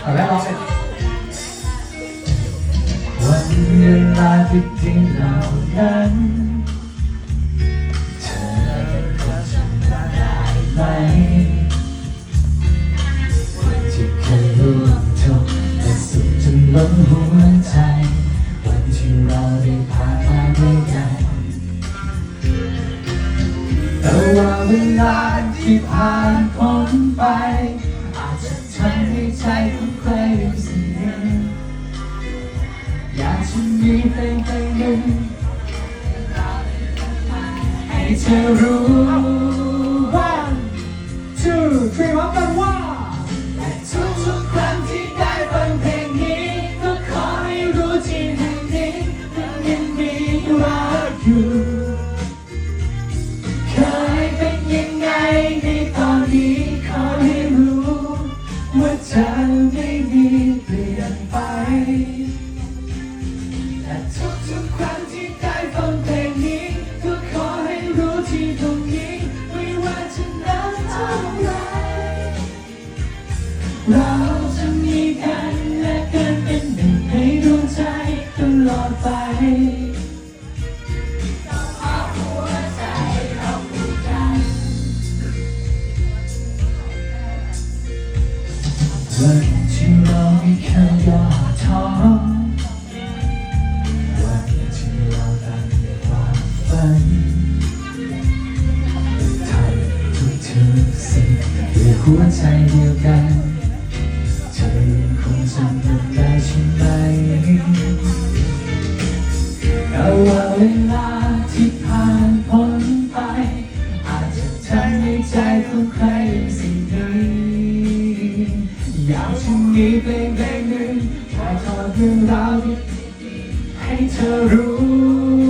เอาแล้วร้องเสร็จวันเวลาที่ดีเหล่านั้นเธอคงจำได้ไหมที่เคยร่วมทุกข์และสุขจนล้นหัวใจ วันที่เราได้ผ่านมาด้วยกันแต่ว่าเวลาที่ผ่านพ้นไป ทำให้ใจของใครรู้สึกเหนื่อยอยากจะมีเพลงเพลงหนึ่งให้เธอรู้ งด้วยหัวใจเดียวกัน เธอยังคงจำมันได้ใช่ไหมแต่ว่าเวลาที่ผ่านพ้นไป อาจจะทำให้ใจของใครสิ่งนี้อยากจะมีเพลงเพลงหนึ่งถ่ายทอดเรื่องราวให้เธอรู้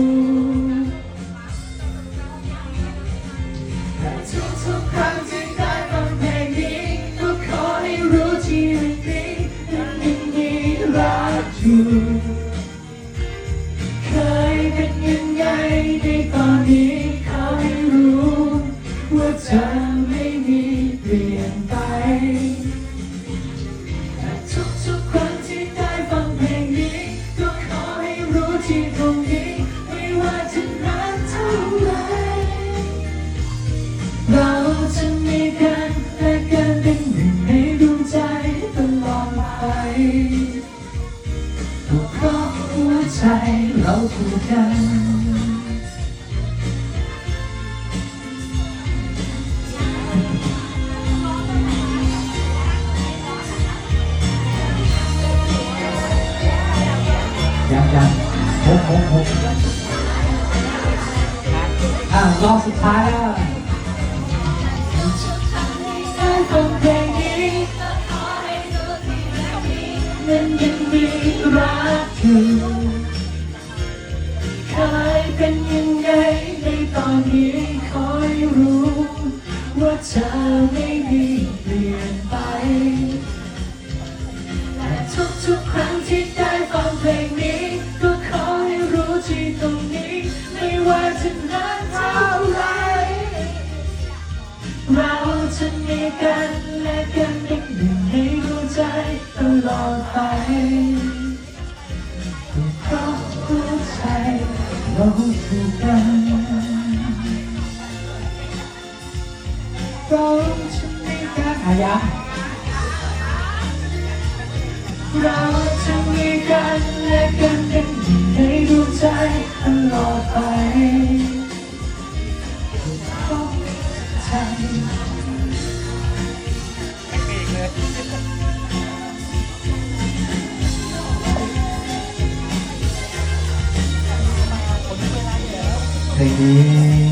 ก็เพราะหัวใจเราถูกกันยังยังหกหกหกอะรอบสุดท้ายแล้ว นยังมีรักอยู่เคยเป็นยังไงในตอนนี้ขอให้รู้ ว่าเธอไม่มีเปลี่ยนไป และทุกๆครั้งที่ได้ฟังเพลงนี้ ก็ขอให้รู้ที่ตรงนี้ ไม่ว่าจะนานเท่าไหรเราจะมีกันและกันเป็นหนึ่งในดวงใจ ลอดไปเพราะหัวใจเราถูกกันเราจะมีกันอายังเราจะมีกันและกันเป็นหนึ่ในดวงใจตลอดไปเพราะหัวใจ เพลงนี้